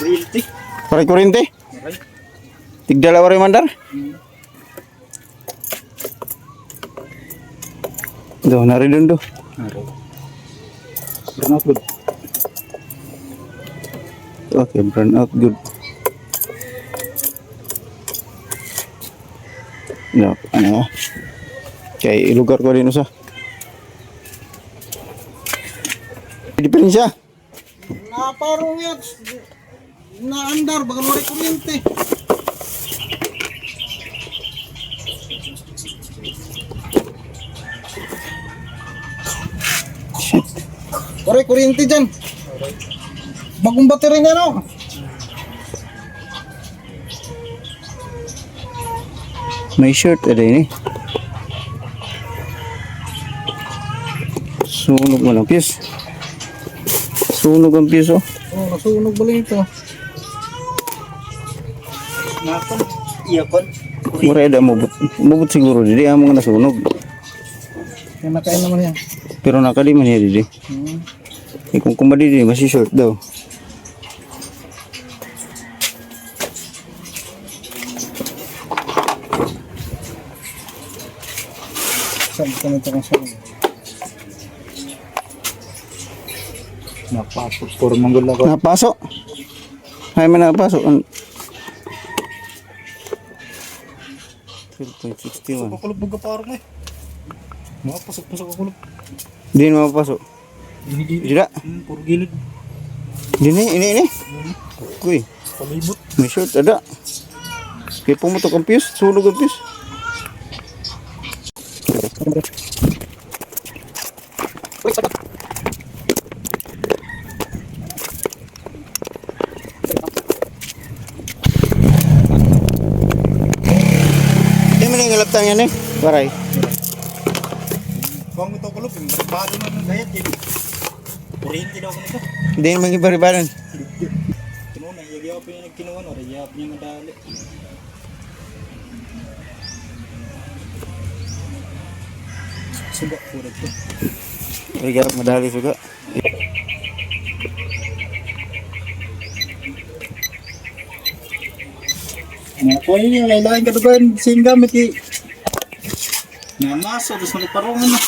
Realty. Paray kurente. Aray. Tigdalawa rin mandar. Do, naridun do. Aray. Burn out good. Okay, burn out good. No, ano? Kay ilugar ko rin usa. Diferensya. Na parang yan. Na andar, bagal wala kuryente. Kore, kuryente dyan. Bagong battery nga no. May shirt ada ini. Sunog mo ng piyes. Sunog ang piyes oh. Oh, nasunog balik ito. Nakon. Iyakon. Mura ada mabut. Mabut siguro didi amo nga nasunog. Yan nakain naman yan. Pero nakadi man niya didi. Hmm. Eh, kung kumadi didi masih short daw. Saan ka nito kung saan? Napasok. Puro manggol ako. Napasok. Ay man napasok. An- 12.61. Kakulog mo ka parang eh. Nakapasok pasok kakulog. Di na mapasok. Gilid. Dida. Hmm, puro gilid. Di ni ini ini. Kuy, Palibot. may short ada. Kaya pumutok ang fuse, sunog ang fuse. Yung laptang yan eh. Waray. Kung ito kulog, bali mo ng gayat yun. Kuryente daw ko nito. Hindi naman ibaribaran. Kinuna, yagyaw pa yung nagkinuha no, rayap niya madali. Suba po ito. Ay, garap madali suga. Mga ko yun yung lailain ka doon, sing gamit eh. Namaso, tapos nagparungan na.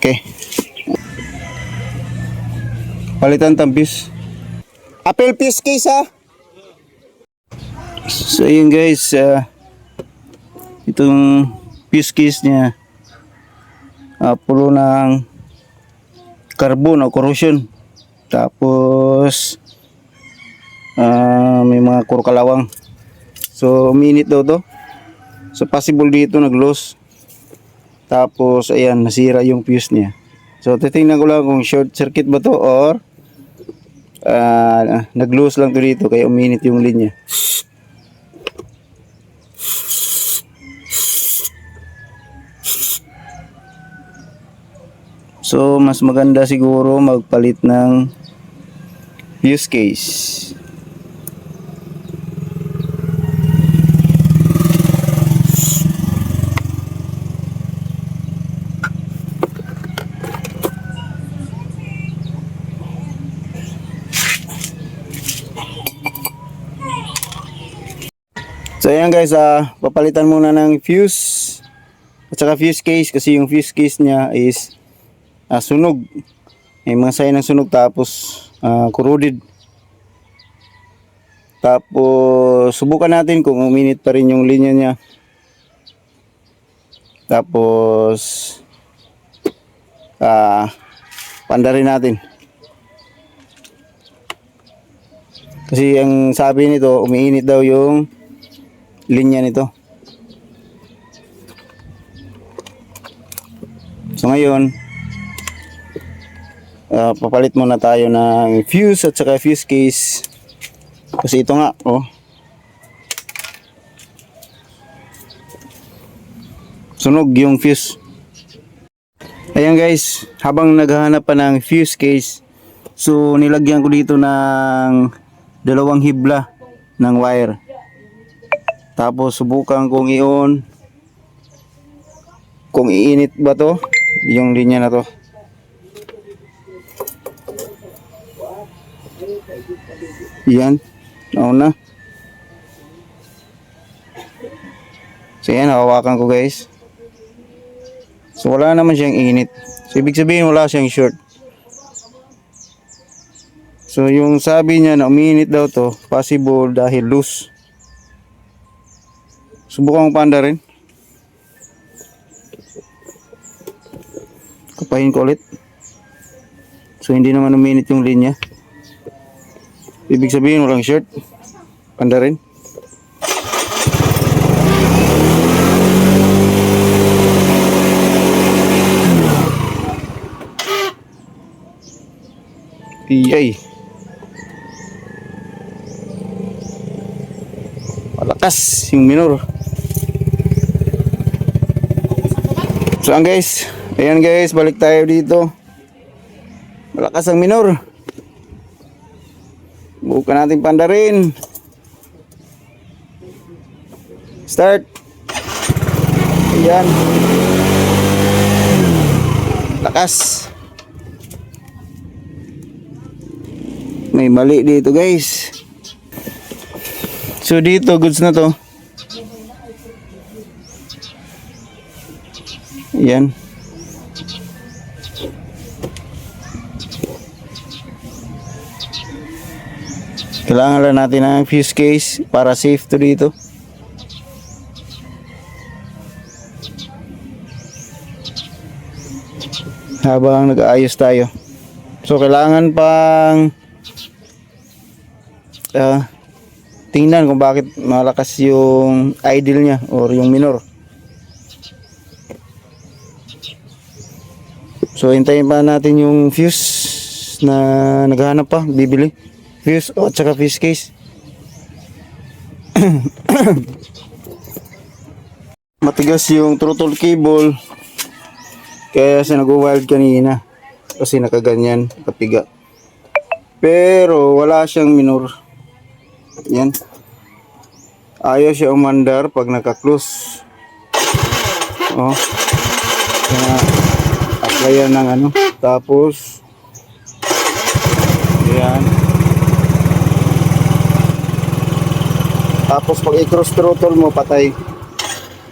Okay. Palitan tampis. Apple piece case ha. So yun guys, ah, itong piece case niya ah, pulo ng carbon o corrosion. Tapos ah, may mga kurkalawang. So minute daw to. So possible dito nag-loss. Tapos, ayan, nasira yung fuse niya. So, titingnan ko lang kung short circuit ba to or uh, nag-loose lang to dito kaya uminit yung linya. So, mas maganda siguro magpalit ng fuse case. Ayan guys, ah papalitan muna ng fuse at saka fuse case kasi yung fuse case niya is ah, sunog. May mga sign ng sunog tapos ah, corroded. Tapos subukan natin kung uminit pa rin yung linya niya. Tapos ah pandarin natin. Kasi ang sabi nito, umiinit daw yung linya nito. So ngayon, ah, papalit muna tayo ng fuse at saka fuse case. Kasi ito nga, oh. Sunog yung fuse. Ayan guys, habang naghahanap pa ng fuse case, so nilagyan ko dito ng dalawang hibla ng wire. Tapos subukan kong i-on kung iinit ba to yung linya na to. Yan. Nauna. So yan, hawakan ko guys. So wala naman siyang init. So ibig sabihin wala siyang short. So yung sabi niya na uminit daw to, possible dahil loose. Subukan ko panda rin. Kapahin ko ulit. So hindi naman uminit yung linya. Ibig sabihin walang short. Panda rin. Iyay. Malakas yung minor. So ang guys, ayan guys, balik tayo dito. Malakas ang minor. Bukan natin pandarin. Start. Ayan. Lakas. May mali dito guys. So dito goods na to. Yan. Kailangan lang natin ng fuse case para safe to dito. Habang nag-aayos tayo. So kailangan pang ah, tingnan kung bakit malakas yung idle niya or yung minor. So hintayin pa natin yung fuse na naghahanap pa, bibili. Fuse o at saka fuse case. Matigas yung throttle cable. Kaya siya nag-wild kanina. Kasi nakaganyan, kapiga. Pero wala siyang minor. Yan. Ayaw siya umandar pag naka-close. Oh. Kaya applyan ng ano. Tapos yan. Tapos pag i-cross throttle mo patay.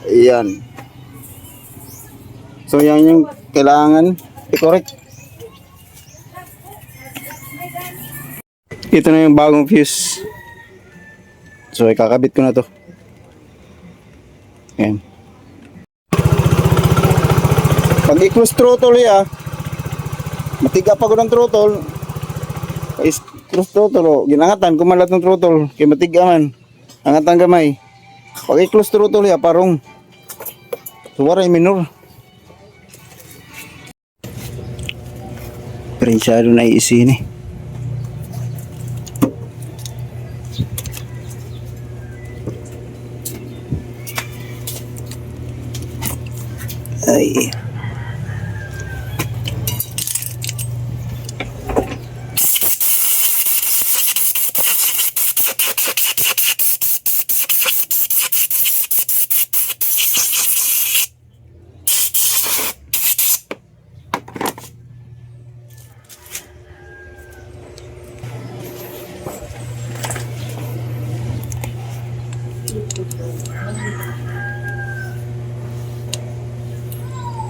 Ayan. So yan yung kailangan i-correct. Ito na yung bagong fuse. So ikakabit ko na to. Ayan. Pag i-close throttle ya, matiga pa ko ng throttle. Pag i-close throttle, oh, ginangatan, kumalat ng throttle, kay matiga man. Angat ang gamay. Pag i-close throttle ya, parong. So waray minor. Prensyado na iisin eh. Ay.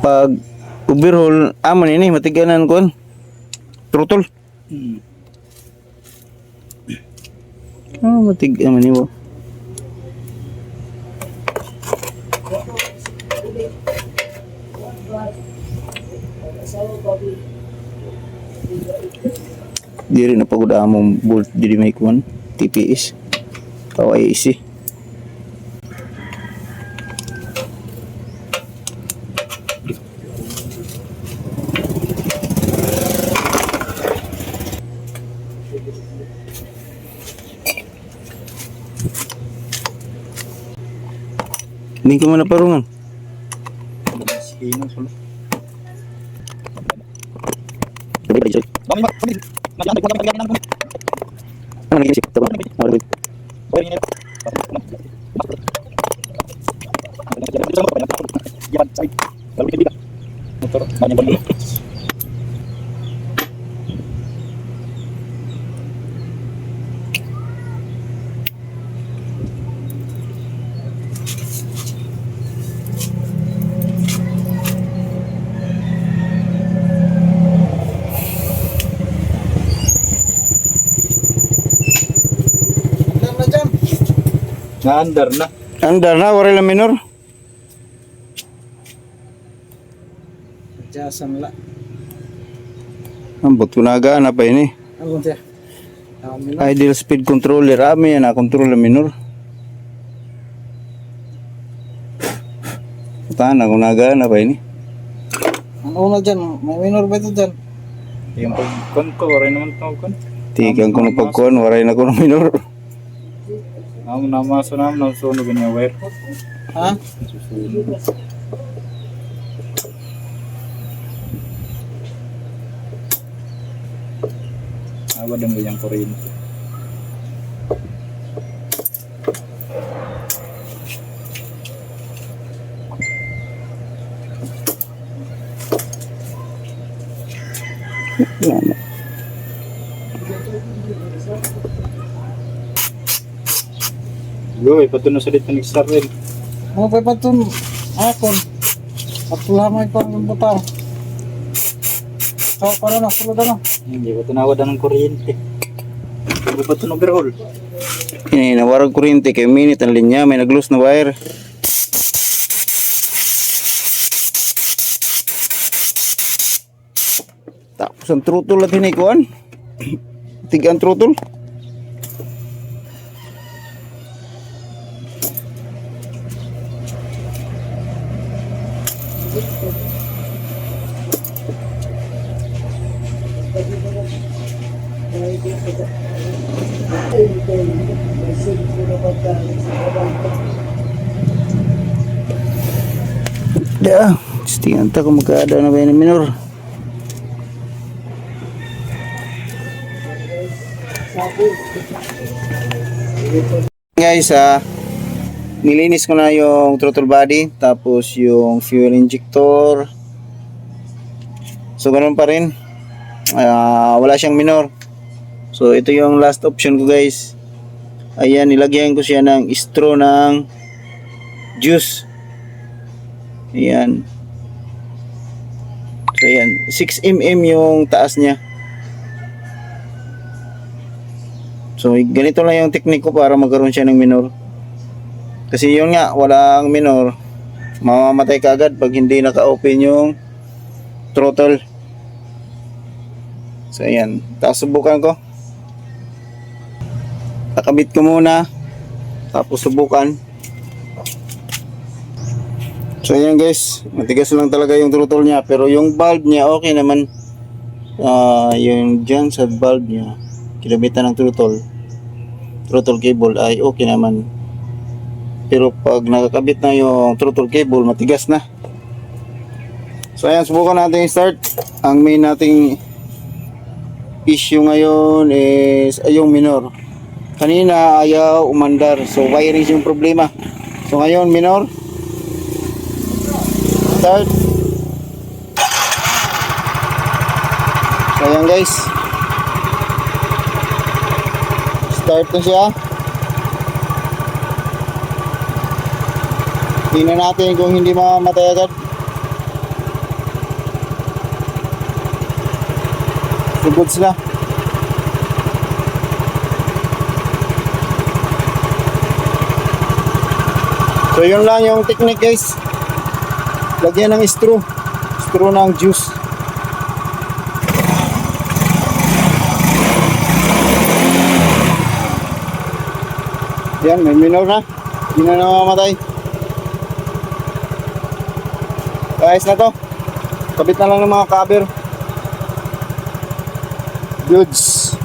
Pag overhaul, aman ini matiganan kon. Throttle. Ah, matig aman ni mo. Diri na pagod among bolt diri may kuan TPS. Tawa ay isi. Hindi ko man naparungan. Sino solo? Ano nag-isip? Tama. Ano nag Motor, Na-under na. Andar na, wala lang minor. Adjustan la. Ambot ko na pa ini. Dami lang. Ideal speed controller, ami yan na control ang minor. Tahan ako na gana pa ini. Ano na dyan? May minor ba ito dyan? Yung pagkon ko, waray naman ito kon. Tigang ko na pagkuhan, waray na ko ng minor. Ang namaso namin, nasunog niya wire. Ha? Awad ang ganyang kuryente. Yan. Yo, ipatuno sa dito ni Sarel. Ano pa pa ito? Akon. At wala may pang butang. So, para na, sulod na. Hindi ko tinawad ng kuryente. Hindi pa ito overhaul. Ini nawarag kuryente kay minute ang linya, may nag-loose na wire. Tapos ang trutol at hinikuan. Tiga ang trutol. Da, tingnan ta kung magkaada na ba yun minor. Guys, ah, nilinis ko na yung throttle body, tapos yung fuel injector. So, ganun pa rin. Ah, wala siyang minor. So, ito yung last option ko guys. Ayan, nilagyan ko siya ng straw ng juice. Ayan. So, ayan. 6 mm yung taas niya. So, ganito lang yung technique ko para magkaroon siya ng minor. Kasi yun nga, walang minor. Mamamatay ka agad pag hindi naka-open yung throttle. So, ayan. Tapos subukan ko. Kakabit ko muna. Tapos subukan. So ayan guys, matigas lang talaga yung throttle niya pero yung valve niya okay naman. Ah, yung dyan sa valve niya, kinabitan ng throttle. Throttle cable ay okay naman. Pero pag nakakabit na yung throttle cable, matigas na. So ayan, subukan natin i-start. Ang main nating issue ngayon is ay yung minor. Kanina ayaw umandar. So wiring yung problema. So ngayon minor. Start. So guys. Start na siya. Tingnan natin kung hindi mamamatay agad. Sugod sila. So yun lang yung technique guys. Lagyan ng straw. Straw ng juice. Yan, may minor na. Hindi na namamatay. Ayos na to. Kabit na lang ng mga cover. Goods.